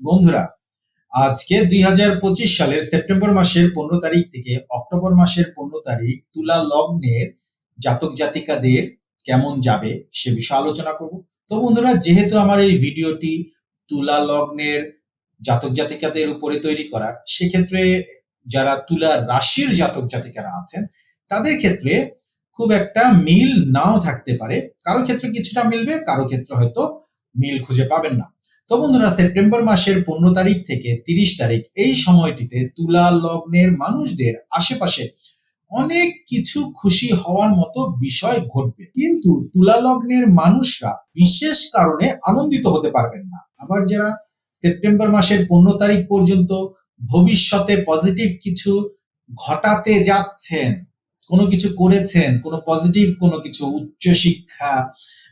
বন্ধুরা, আজকে দুই হাজার পঁচিশ সালের সেপ্টেম্বর মাসের পনেরো তারিখ থেকে অক্টোবর মাসের পনেরো তারিখ তুলা লগ্নের জাতক জাতিকাদের কেমন যাবে সে বিষয়ে আলোচনা করব। তো বন্ধুরা, যেহেতু আমার এই ভিডিওটি তুলা লগ্নের জাতক জাতিকাদের উপরে তৈরি করা, সেক্ষেত্রে যারা তুলা রাশির জাতক জাতিকারা আছেন, তাদের ক্ষেত্রে খুব একটা মিল নাও থাকতে পারে। কারও ক্ষেত্রে কিছুটা মিলবে, কারও ক্ষেত্রে হয়তো মিল খুঁজে পাবেন না। তো বন্ধুরা, সেপ্টেম্বর মাসের পনেরো তারিখ থেকে তিরিশ তারিখ, এই সময়টিতে তুলা লগ্নের মানুষদের আশেপাশে অনেক কিছু খুশি হওয়ার মতো বিষয় ঘটবে। কিন্তু তুলা লগ্নের মানুষরা বিশেষ কারণে আনন্দিত হতে পারবেন না। আবার যারা সেপ্টেম্বর মাসের পনেরো তারিখ পর্যন্ত ভবিষ্যতে পজিটিভ কিছু ঘটাতে যাচ্ছেন, কোনো কিছু করেছেন, কোনো পজিটিভ কোনো কিছু উচ্চ শিক্ষা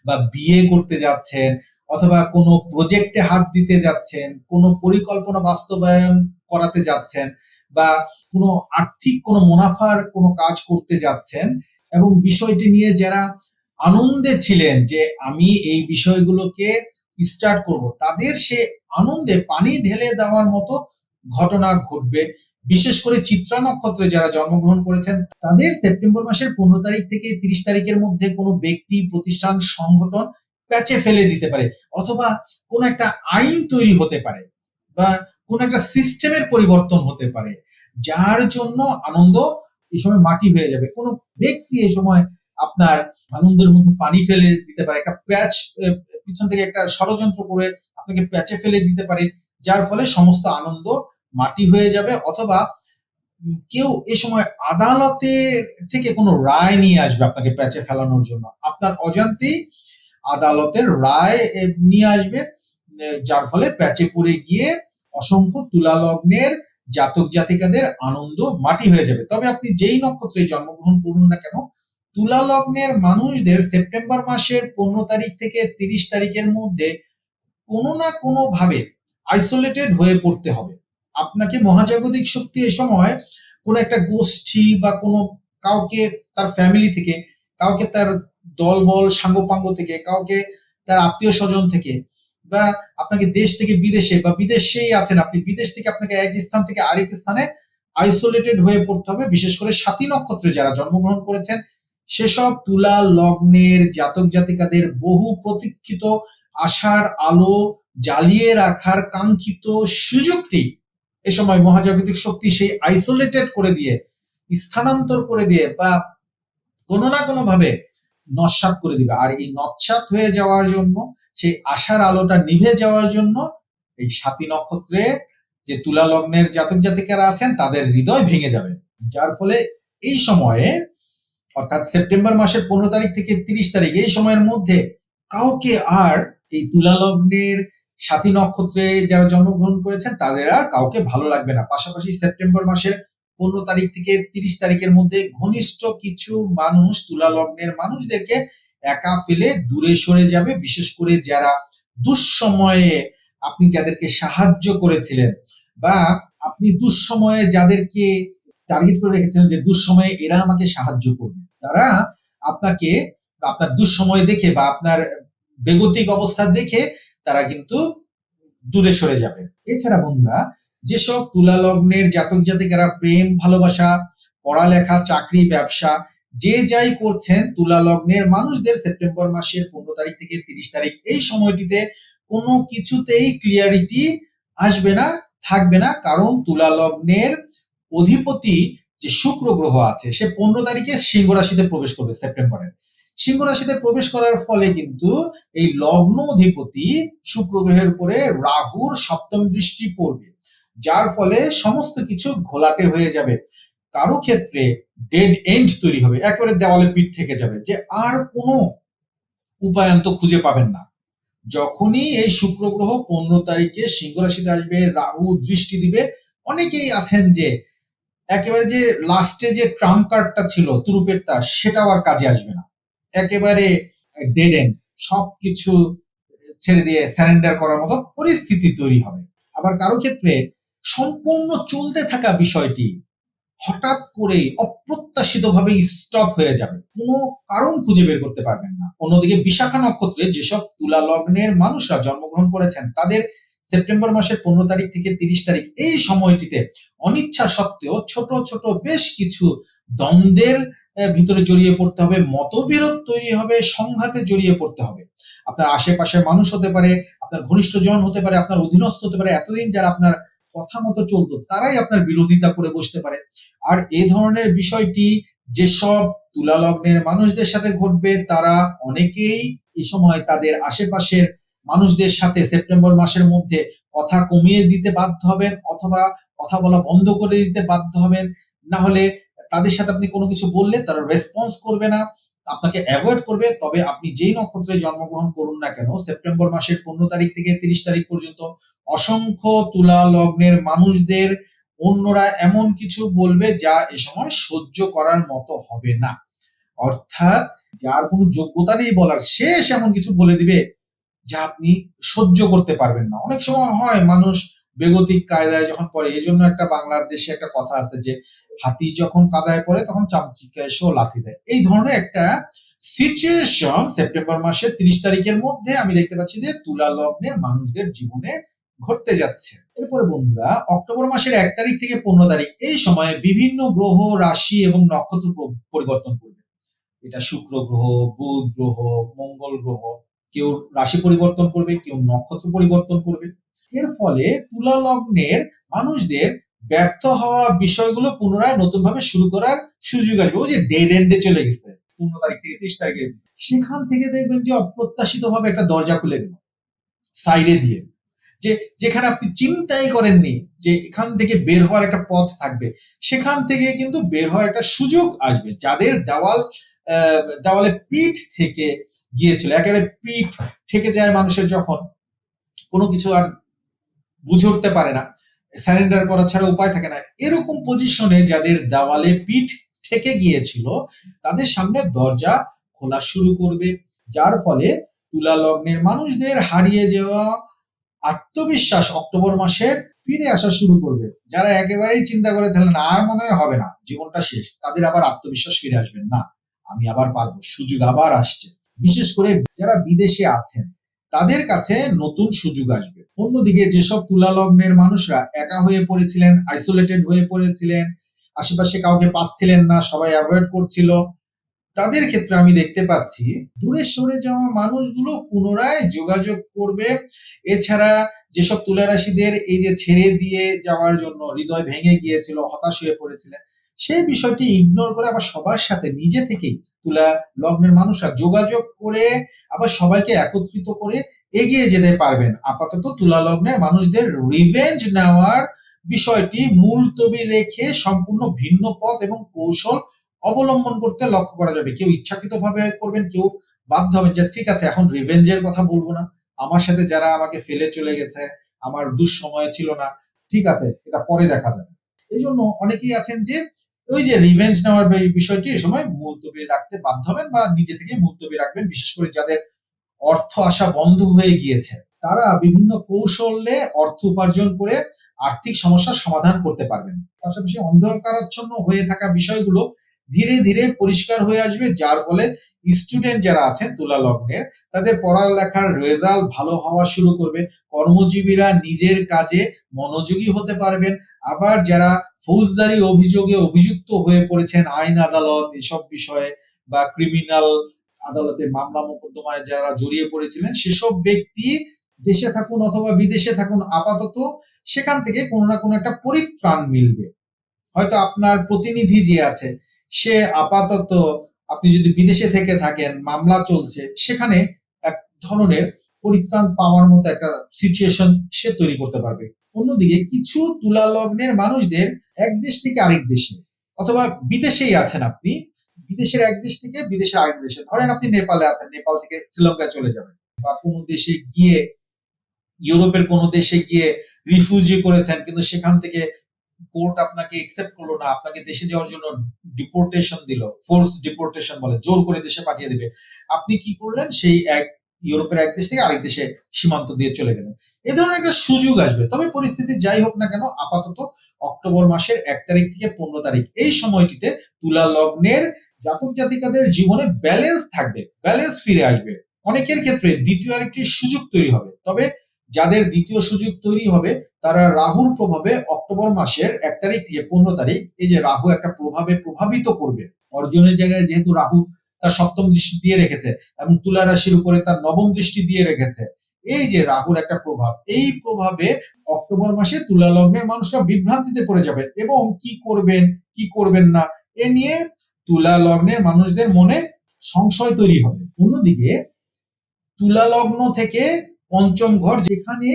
বা বিয়ে করতে যাচ্ছেন অথবা কোনো প্রজেক্টে হাত দিতে যাচ্ছেন, কোনো পরিকল্পনা বাস্তবায়ন করাতে যাচ্ছেন বা কোনো আর্থিক কোনো মুনাফার কোনো কাজ করতে যাচ্ছেন এবং বিষয়টি নিয়ে যারা আনন্দে ছিলেন যে আমি এই বিষয়গুলোকে স্টার্ট করব, তাদের সে আনন্দে পানি ঢেলে দেওয়ার মতো ঘটনা ঘটবে। বিশেষ করে চিত্রা নক্ষত্রে যারা জন্মগ্রহণ করেছেন, তাদের সেপ্টেম্বর মাসের পনেরো তারিখ থেকে তিরিশ তারিখের মধ্যে কোনো ব্যক্তি, প্রতিষ্ঠান, সংগঠন প্যাচে ফেলে দিতে পারে, অথবা কোন একটা আইন তৈরি হতে পারে, বা কোন একটা সিস্টেমের পরিবর্তন হতে পারে, যার জন্য আনন্দ এই সময় মাটি হয়ে যাবে। কোন ব্যক্তি এই সময় আপনার আনন্দের মধ্যে পানি ফেলে দিতে পারে, একটা প্যাচ পিছন থেকে একটা ষড়যন্ত্র করে আপনাকে প্যাচে ফেলে দিতে পারে, যার ফলে সমস্ত আনন্দ মাটি হয়ে যাবে, অথবা কেউ এ সময় আদালতে থেকে কোনো রায় নিয়ে আসবে আপনাকে প্যাচে ফেলানোর জন্য। আপনার অজান্তেই আদালতের রায় নিয়ে আসবে। যার ফলে প্যাচে পড়ে গিয়ে অসংখ্য তুলা লগ্নের জাতক জাতিকাদের আনন্দ মাটি হয়ে যাবে। তবে আপনি যেই নক্ষত্রে জন্মগ্রহণ করুন না কেন তুলা লগ্নের মানুষদের সেপ্টেম্বর মাসের পনেরো তারিখ থেকে তিরিশ তারিখের মধ্যে কোনো না কোনো ভাবে আইসোলেটেড হয়ে পড়তে হবে। আপনাকে মহাজাগতিক শক্তি এ সময় কোন একটা গোষ্ঠী বা কোনো কাউকে তার ফ্যামিলি থেকে, কাউকে তার দলবল, সাঙ্গপাঙ্গ থেকে, কাউকে তার আত্মীয় স্বজন থেকে, বা আপনাকে দেশ থেকে বিদেশে, বা বিদেশেই আছেন আপনি, বিদেশ থেকে আপনাকে এক স্থান থেকে আরেক স্থানে আইসোলেটেড হয়ে পড়তে হবে, বিশেষ করে সাতী নক্ষত্রে যারা জন্মগ্রহণ করেছেন, সেসব তুলা, লগ্নের জাতক জাতিকাদের বহু প্রতীক্ষিত আশার আলো জ্বালিয়ে রাখার কাঙ্ক্ষিত সুযোগটি এ সময় মহাজাগতিক শক্তি সেই আইসোলেটেড করে দিয়ে, স্থানান্তর করে দিয়ে, বা কোনো না কোনো ভাবে নস্বাত করে দিবে। আর এই নৎসাত হয়ে যাওয়ার জন্য, সেই আশার আলোটা নিভে যাওয়ার জন্য এই সাতী নক্ষত্রে যে তুলা লগ্নের জাতক জাতিকারা আছেন, তাদের হৃদয় ভেঙে যাবে। যার ফলে এই সময়ে, অর্থাৎ সেপ্টেম্বর মাসের পনেরো তারিখ থেকে তিরিশ তারিখ, এই সময়ের মধ্যে কাউকে আর এই তুলা লগ্নের সাতী নক্ষত্রে যারা জন্মগ্রহণ করেছেন, তাদের আর কাউকে ভালো লাগবে না। পাশাপাশি সেপ্টেম্বর মাসের পনেরো তারিখ থেকে তিরিশ তারিখের মধ্যে ঘনিষ্ঠ কিছু মানুষ তুলা লগ্নের মানুষদেরকে একা ফেলে দূরে সরে যাবে। বিশেষ করে যারা দুঃসময়ে আপনি যাদেরকে সাহায্য করেছিলেন বা আপনি দুঃসময়ে যাদেরকে টার্গেট করে রেখেছিলেন যে দুঃসময়ে এরা আমাকে সাহায্য করবে। তারা আপনাকে আপনার দুঃসময় দেখে বা আপনার বেগতিক অবস্থা দেখে তারা কিন্তু দূরে সরে যাবে। এছাড়া বন্ধুরা যেসব তুলা লগ্নের জাতক জাতিকারা প্রেম, ভালোবাসা, পড়ালেখা, চাকরি, ব্যবসা, যে যাই করছেন তুলা লগ্নের মানুষদের সেপ্টেম্বর মাসের পনেরো তারিখ থেকে তিরিশ তারিখ, এই সময়টিতে কোনো কিছুতেই ক্লিয়ারিটি আসবে না, থাকবে না। কারণ তুলা লগ্নের অধিপতি যে শুক্র গ্রহ আছে, সে পনেরো তারিখে সিংহ রাশিতে প্রবেশ করবে সেপ্টেম্বরের। সিংহ রাশিতে প্রবেশ করার ফলে কিন্তু এই লগ্ন অধিপতি শুক্র গ্রহের উপরে রাহুর সপ্তম দৃষ্টি পড়বে। যার ফলে সমস্ত কিছু ঘোলাটে হয়ে যাবে। কারও ক্ষেত্রে ডেড এন্ড তৈরি হবে, একেবারে দেওয়ালের পিঠ থেকে যাবে, যে আর কোনো উপায়ন্ত খুঁজে পাবেন না। যখনই এই শুক্র গ্রহ পনেরো তারিখে সিংহ রাশিতে আসবে, রাহু দৃষ্টি দিবে, অনেকেই আছেন যে একেবারে যে লাস্টে যে ট্রাম কার্ডটা ছিল, তুরুপের তার সেটাও আর কাজে আসবে না। একেবারে ডেড এন্ড সবকিছু ছেড়ে দিয়ে স্যারেন্ডার করার মতো পরিস্থিতি তৈরি হবে। আবার কারও ক্ষেত্রে সম্পূর্ণ চলতে থাকা বিষয়টি হঠাৎ করে অপ্রত্যাশিত ভাবে স্টপ হয়ে যাবে। কোনো কারণ খুঁজে বের করতে পারবেন না। অন্যদিকে বিশাখা নক্ষত্রে যেসব তুলা লগ্নের মানুষরা জন্মগ্রহণ করেছেন, তাদের সেপ্টেম্বর মাসের পনেরো তারিখ থেকে তিরিশ তারিখ এই সময়টিতে অনিচ্ছা সত্ত্বেও ছোট ছোট বেশ কিছু দ্বন্দ্বের ভিতরে জড়িয়ে পড়তে হবে, মতবিরোধ তৈরি হবে, সংঘাতে জড়িয়ে পড়তে হবে। আপনার আশেপাশের মানুষ হতে পারে, আপনার ঘনিষ্ঠ জন হতে পারে, আপনার অধীনস্থ হতে পারে, এতদিন যারা আপনার কথা মতো চলতো, তারাই আপনার বিরোধিতা করে বসতে পারে। আর এই ধরনের বিষয়টি যেসব তুলা লগ্নের মানুষদের সাথে ঘটবে, তারা অনেকেই এই সময় তাদের আশেপাশের মানুষদের সাথে সেপ্টেম্বর মাসের মধ্যে কথা কমিয়ে দিতে বাধ্য হবেন অথবা কথা বলা বন্ধ করে দিতে বাধ্য হবেন। না হলে তাদের সাথে আপনি কোনো কিছু বললে তারা রেসপন্স করবে না। আপনাকে অ্যাভয়েড করবে, তবে আপনি যেই নক্ষত্রে জন্মগ্রহণ করুন না কেন, সেপ্টেম্বর মাসের পনেরো তারিখ থেকে তিরিশ তারিখ পর্যন্ত অসংখ্য তুলা লগ্নের মানুষদের অন্যরা এমন কিছু বলবে যা এ সময় সহ্য করার মতো হবে না। অর্থাৎ যার কোনো যোগ্যতা নেই বলার শেষ এমন কিছু বলে দিবে যা আপনি সহ্য করতে পারবেন না। অনেক সময় হয় মানুষ বেগতিক কায়দায় যখন পড়ে এই জন্য একটা বাংলাদেশে একটা কথা আছে যে, হাতি যখন কাদায় পড়ে, তখন চামচিকা এসেও লাথি দেয়। এই ধরনের একটা সিচুয়েশন সেপ্টেম্বর মাসের তিরিশ তারিখের মধ্যে আমি দেখতে পাচ্ছি যে, তুলা লগ্নের মানুষদের জীবনে ঘটতে যাচ্ছে। এরপরে বন্ধুরা, অক্টোবর মাসের এক তারিখ থেকে পনেরো তারিখ, এই সময়ে বিভিন্ন গ্রহ, রাশি এবং নক্ষত্র পরিবর্তন করবে। এটা শুক্র গ্রহ, বুধ গ্রহ, মঙ্গল গ্রহ, কেউ রাশি পরিবর্তন করবে, কেউ নক্ষত্র পরিবর্তন করবে। এর ফলে তুলা লগ্নের মানুষদের ব্যর্থ হওয়া বিষয়গুলো পুনরায় নতুন ভাবে শুরু করার সুযোগ আসবে। ওই যে ডেড এন্ডে চলে গেছে, পনেরো তারিখ থেকে তিরিশ তারিখে সেখান থেকে দেখবেন যে অপ্রত্যাশিত ভাবে একটা দরজা খুলে গেল সাইডে দিয়ে। যে যেখানে আপনি চিন্তাই করেননি যে এখান থেকে বের হওয়ার একটা পথ থাকবে, সেখান থেকে কিন্তু বের হওয়ার একটা সুযোগ আসবে। যাদের দেওয়াল দেওয়ালে পিঠ থেকে গিয়েছিল, একেবারে পিঠ থেকে যায় মানুষের যখন, কোনো কিছু আর বুঝে উঠতে পারে না। স্যারেন্ডার করা ছাড়া উপায় থাকে না। এরকম পজিশনে যাদের দেওয়ালে পিঠ থেকে গিয়েছিল, তাদের সামনে দরজা খোলা শুরু করবে। যার ফলে তুলা লগ্নের মানুষদের হারিয়ে যাওয়া আত্মবিশ্বাস অক্টোবর মাসের ফিরে আসা শুরু করবে। যারা একেবারেই চিন্তা করেছিলেন আর মনে হয় হবে না, জীবনটা শেষ তাদের আবার আত্মবিশ্বাস ফিরে আসবেন না, আমি আবার পারব, সুযোগ আবার আসছে। বিশেষ করে যারা বিদেশে আছেন, তাদের কাছে নতুন সুযোগ আসবে। অন্যদিকে যেসব তুলা লগ্নের মানুষরা একা হয়ে পড়েছিলেন আইসোলেটেড হয়ে পড়েছিলেন, আশেপাশে কাউকে পাচ্ছিলেন না, সবাই অ্যাভয়েড করছিল, তাদের ক্ষেত্রে আমি দেখতে পাচ্ছি দূরে সরে যাওয়া মানুষগুলো পুনরায় যোগাযোগ করবে। এছাড়া যেসব তুলা রাশিদের এই যে ছেড়ে দিয়ে যাওয়ার জন্য হৃদয় ভেঙে গিয়েছিল, হতাশ হয়ে পড়েছিলেন, সেই বিষয়টি ইগনোর করে আবার সবার সাথে নিজে থেকেই তুলা লগ্নের মানুষরা যোগাযোগ করে, আবার সবাইকে একত্রিত করে এগিয়ে যেতে পারবেন। আপাতত তুলা লগ্নের মানুষদের রিভেঞ্জ নেওয়ার বিষয়টি মুলতবি রেখে সম্পূর্ণ ভিন্ন পথ এবং কৌশল অবলম্বন করতে লক্ষ্য করা যাবে। কেউ ইচ্ছাকৃত ভাবে করবেন, কেউ বাধ্য হবেন যে, ঠিক আছে, এখন রিভেঞ্জের কথা বলব না। আমার সাথে যারা আমাকে ফেলে চলে গেছে, আমার দুঃসময় ছিল না। ঠিক আছে, এটা পরে দেখা যাবে। এই জন্য অনেকেই আছেন যে, ওই যে রিভেঞ্জ নেওয়ার বিষয়টি এ সময় মুলতবি রাখতে বাধ্য হবেন বা নিজে থেকে মুলতবি রাখবেন। বিশেষ করে যাদের অর্থ আসা বন্ধ হয়ে গিয়েছে। তারা বিভিন্ন কৌশলে অর্থ উপার্জন করে আর্থিক সমস্যার সমাধান করতে পারবেন। পাশাপাশি অন্ধকারাচ্ছন্ন হয়ে থাকা বিষয়গুলো ধীরে ধীরে পরিষ্কার হয়ে আসবে, যার ফলে স্টুডেন্ট যারা আছেন তুলা লগ্নের, তাদের পড়ালেখার রেজাল্ট ভালো হওয়া শুরু করবে। কর্মজীবীরা নিজের কাজে মনোযোগী হতে পারবেন। আবার যারা ফৌজদারি অভিযোগে অভিযুক্ত হয়ে পড়েছেন, আইন আদালত, এসব বিষয়ে বা ক্রিমিনাল আদালতে মামলা মোকদ্দমায় যারা জড়িয়ে পড়েছিলেন, সেসব ব্যক্তি দেশে থাকুন অথবা বিদেশে থাকুন, আপাতত সেখান থেকে কোনো না কোনো একটা পরিত্রাণ মিলবে। হয়তো আপনার প্রতিনিধি যে আছে, সে আপাতত আপনি যদি বিদেশে থেকে থাকেন, মামলা চলছে, সেখানে এক ধরনের পরিত্রাণ পাওয়ার মতো একটা সিচুয়েশন সে তৈরি করতে পারবে। অন্যদিকে কিছু তুলা লগ্নের মানুষদের এক দেশ থেকে আরেক দেশে, অথবা বিদেশেই আছেন আপনি বিদেশের এক দেশ থেকে বিদেশের আরেক দেশে। ধরেন আপনি নেপালে আছেন, নেপাল থেকে শ্রীলঙ্কায় চলে যাবেন। বা কোনো দেশে গিয়ে, ইউরোপের কোনো দেশে গিয়ে রিফিউজি করেছেন, কিন্তু সেখান থেকে কোর্ট আপনাকে একসেপ্ট করল না, আপনাকে দেশে যাওয়ার জন্য ডিপোর্টেশন দিল ফোর্স ডিপোর্টেশন বলে, জোর করে দেশে পাঠিয়ে দিবে। আপনি কি করলেন? সেই এক, ইউরোপের এক দেশ থেকে আরেক দেশে সীমান্ত দিয়ে চলে গেলেন। এ ধরনের একটা সুযোগ আসবে। তবে পরিস্থিতি যাই হোক না কেন, আপাতত অক্টোবর মাসের এক তারিখ থেকে পনেরো তারিখ, এই সময়টিতে তুলা লগ্নের জাতক জাতিকাদের জীবনে ব্যালেন্স থাকবে ব্যালেন্স ফিরে আসবে। অনেকের ক্ষেত্রে দ্বিতীয় আরেকটি সুযোগ তৈরি হবে। তবে যাদের দ্বিতীয় সুযোগ তৈরি হবে, তারা রাহুর প্রভাবে অক্টোবর মাসের এক তারিখ থেকে পনেরো তারিখ, এই যে রাহু একটা প্রভাবে প্রভাবিত করবে। অর্জনের জায়গায় যেহেতু রাহু তার সপ্তম দৃষ্টি দিয়ে রেখেছে এবং তুলা রাশির উপরে তার নবম দৃষ্টি দিয়ে রেখেছে, এই যে রাহুর একটা প্রভাব, এই প্রভাবে অক্টোবর মাসে তুলা লগ্নের মানুষরা বিভ্রান্তিতে পড়ে যাবেন এবং কি করবেন কি করবেন না, এ নিয়ে তুলা লগ্নের মানুষদের মনে সংশয় তৈরি হবে। অন্যদিকে তুলা লগ্ন থেকে পঞ্চম ঘর যেখানে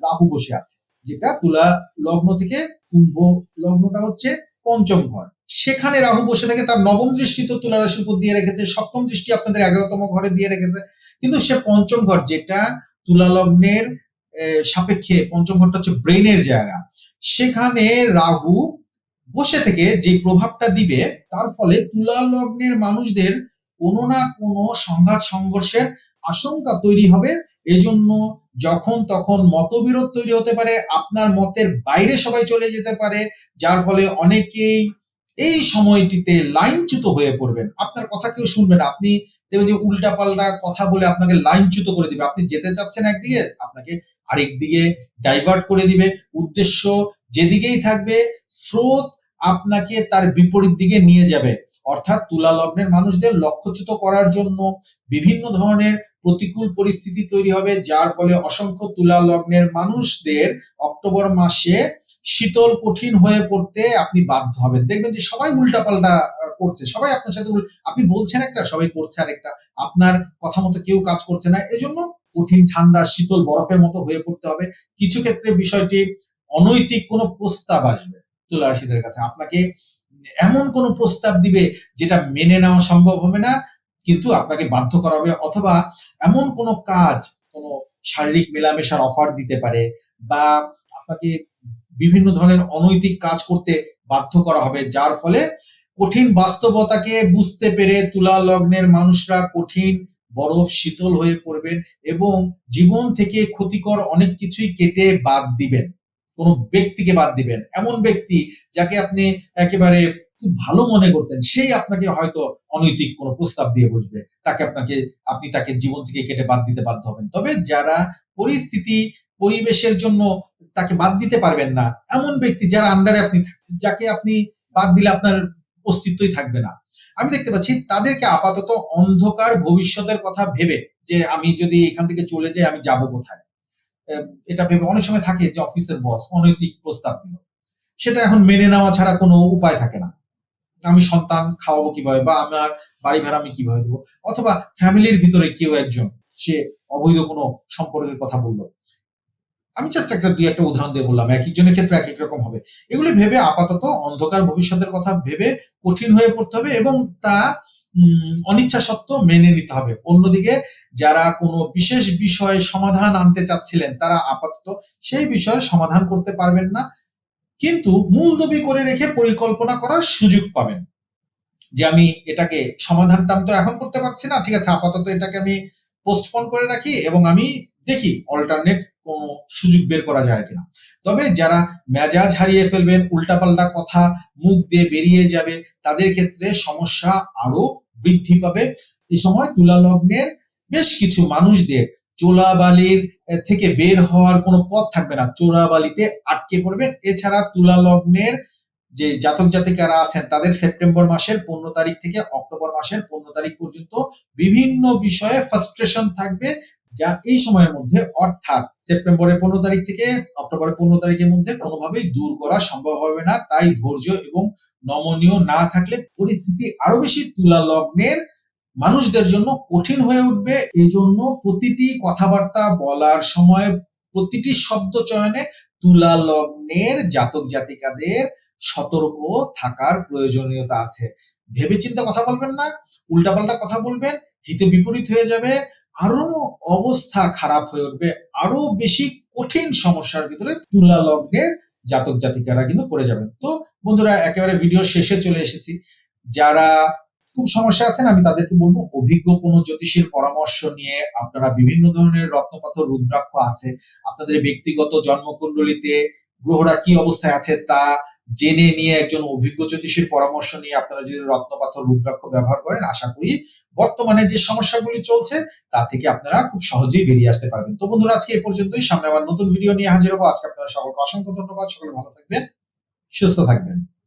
রাহু বসে আছে, যেটা তুলা লগ্ন থেকে কুম্ভ লগ্নটা হচ্ছে পঞ্চম ঘর। সেখানে রাহু বসে থেকে, তার নবম দৃষ্টি তো তুলা রাশির উপর দিয়ে রেখেছে, সপ্তম দৃষ্টি আপনাদের এগারোতম ঘরে দিয়ে রেখেছে। কিন্তু সে পঞ্চম ঘর যেটা তুলা লগ্নের সাপেক্ষে পঞ্চম ঘরটা হচ্ছে ব্রেনের জায়গা। সেখানে রাহু বসে থেকে যে প্রভাবটা দিবে, তার ফলে তুলা লগ্নের মানুষদের কোনো না কোনো সংঘাত সংঘর্ষের আশঙ্কা তৈরি হবে। এজন্য যখন তখন মতবিরোধ তৈরি হতে পারে, আপনার মতের বাইরে সবাই চলে যেতে পারে, যার ফলে অনেকেই এই সময়টিতে লাইনচ্যুত হয়ে পড়বেন। আপনার কথা কেউ শুনবে না। আপনি দেখবেন যে উল্টা পাল্টা কথা বলে আপনাকে লাইনচ্যুত করে দিবে। আপনি যেতে চাচ্ছেন একদিকে, আপনাকে আরেক দিকে ডাইভার্ট করে দিবে। উদ্দেশ্য যেদিকেই থাকবে, স্রোত আপনাকে তার বিপরীত দিকে নিয়ে যাবে। অর্থাৎ তুলা লগ্নের মানুষদের লক্ষ্যচ্যুত করার জন্য বিভিন্ন ধরনের প্রতিকূল পরিস্থিতি তৈরি হবে, যার ফলে অসংখ্য তুলা লগ্নের মানুষদের অক্টোবর মাসে শীতল কঠিন হয়ে পড়তে আপনি বাধ্য হবেন। দেখবেন যে সবাই উল্টাপাল্টা করছে। সবাই আপনার সাথে আপনি বলছেন একটা, সবাই করছে আরেকটা। আপনার কথা মতো কেউ কাজ করছে না। এজন্য কঠিন, ঠান্ডা, শীতল বরফের মতো হয়ে পড়তে হবে। কিছু ক্ষেত্রে বিষয়টি অনৈতিক কোনো প্রস্তাব আসবে। তুলা কাছে। আপনাকে এমন কোনো প্রস্তাব দিবে যেটা মেনে নেওয়া সম্ভব হবে না, কিন্তু আপনাকে বাধ্য করা হবে, অথবা এমন কোনো কাজ, কোনো শারীরিক মেলামেশার অফার দিতে পারে বা আপনাকে বিভিন্ন ধরনের অনৈতিক কাজ করতে বাধ্য করা হবে, যার ফলে কঠিন বাস্তবতাকে বুঝতে পেরে তুলা লগ্নের মানুষরা কঠিন, বরফ শীতল হয়ে পড়বেন এবং জীবন থেকে ক্ষতিকর অনেক কিছুই কেটে বাদ দিবেন। কোন ব্যক্তিকে বাদ দিবেন। এমন ব্যক্তি যাকে আপনি একেবারে খুব ভালো মনে করতেন, সেই আপনাকে হয়তো অনৈতিক কোনো প্রস্তাব দিয়ে বসবে। তাকে আপনাকে, আপনি তাকে জীবন থেকে কেটে বাদ দিতে বাধ্য হবেন। তবে যারা পরিস্থিতি, পরিবেশের জন্য তাকে বাদ দিতে পারবেন না, এমন ব্যক্তি যারা আন্ডারে আপনি যাকে আপনি বাদ দিলে আপনার অস্তিত্বই থাকবে না। আমি দেখতে পাচ্ছি তাদেরকে আপাতত অন্ধকার ভবিষ্যতের কথা ভেবে যে আমি যদি এখান থেকে চলে যাই, আমি যাব কোথায়? এটা ভেবে অনেক সময় থাকে যে অফিসের বস অনৈতিক প্রস্তাব দিল। সেটা এখন মেনে নেওয়া ছাড়া কোনো উপায় থাকে না। আমি সন্তান খাওয়াবো কীভাবে বা আমার বাড়ি ভাড়া আমি কীভাবে দেবো? অথবা ফ্যামিলির ভিতরে কেউ একজন, সে অবৈধ কোনো সম্পর্কের কথা বলল। আমি জাস্ট একটা দুই একটা উদাহরণ দিয়ে বললাম, এক একজনের ক্ষেত্রে এক এক রকম হবে। এগুলি ভেবে আপাতত অন্ধকার ভবিষ্যতের কথা ভেবে কঠিন হয়ে পড়তে হবে এবং তা অনিচ্ছা সত্ত্বেও মেনে নিতে হবে। অন্যদিকে, যারা কোনো বিশেষ বিষয়ে সমাধান আনতে চাচ্ছিলেন, তারা আপাতত সেই বিষয়ের সমাধান করতে পারবেন না। কিন্তু মূলদবি করে রেখে পরিকল্পনা করার সুযোগ পাবেন যে আমি এটাকে সমাধানটা আমি তো এখন করতে পারছি না, ঠিক আছে, আপাতত এটাকে আমি পোস্টপন করে রাখি এবং আমি দেখি অল্টারনেট কোন সুযোগ বের করা যায় কিনা। তবে যারা মেজাজ হারিয়ে ফেলবেন, উল্টাপাল্টা কথা, মুখ দিয়ে বেরিয়ে যাবে, তাদের ক্ষেত্রে সমস্যা আরও বৃদ্ধি পাবে। এই সময় তুলা লগ্নের বেশ কিছু মানুষদের চোলাবালির বালির থেকে বের হওয়ার কোনো পথ থাকবে না। চোরাবালিতে আটকে পড়বেন এছাড়া তুলা লগ্নের যে জাতক জাতিকারা আছেন, তাদের সেপ্টেম্বর মাসের পনেরো তারিখ থেকে অক্টোবর মাসের পনেরো তারিখ পর্যন্ত বিভিন্ন বিষয়ে ফ্রাস্ট্রেশন থাকবে। যা এই সময়ের মধ্যে, অর্থাৎ সেপ্টেম্বরের পনেরো তারিখ থেকে অক্টোবরের পনেরো তারিখের মধ্যে কোনোভাবেই দূর করা সম্ভব হবে না। তাই ধৈর্য এবং নমনীয় না থাকলে পরিস্থিতি আরও বেশি তুলা লগ্নের মানুষদের জন্য কঠিন হয়ে উঠবে। এই জন্য প্রতিটি কথাবার্তা বলার সময় প্রতিটি শব্দ চয়নে তুলা লগ্নের জাতক জাতিকাদের সতর্ক থাকার প্রয়োজনীয়তা আছে। ভেবেচিন্তে কথা বলবেন না, উল্টাপাল্টা কথা বলবেন, হিতে বিপরীত হয়ে যাবে। আরও অবস্থা খারাপ হয়ে উঠবে, আরও বেশি কঠিন সমস্যার ভিতরে তুলা লগ্নের জাতক জাতিকারা কিন্তু পড়ে যাবেন। তো বন্ধুরা, একেবারে ভিডিও শেষে চলে এসেছি। যারা খুব সমস্যা আছেন, আমি তাদেরকে বলব, অভিজ্ঞ কোনো জ্যোতিষীর পরামর্শ নিয়ে আপনারা বিভিন্ন ধরনের রত্নপাথর রুদ্রাক্ষ আছে, আপনাদের ব্যক্তিগত জন্মকুণ্ডলিতে গ্রহরা কি অবস্থায় আছে তা জেনে নিয়ে একজন অভিজ্ঞ জ্যোতিষীর পরামর্শ নিয়ে আপনারা যদি রত্নপাথর রুদ্রাক্ষ ব্যবহার করেন, আশা করি বর্তমানে যে সমস্যাগুলি চলছে, তা থেকে আপনারা খুব সহজেই বেরিয়ে আসতে পারবেন। তো বন্ধুরা, আজকে এই পর্যন্তই। সামনে আবার নতুন ভিডিও নিয়ে হাজির হব। আজকে আপনারা সকলকে অসংখ্য ধন্যবাদ। সকলে ভালো থাকবেন, সুস্থ থাকবেন।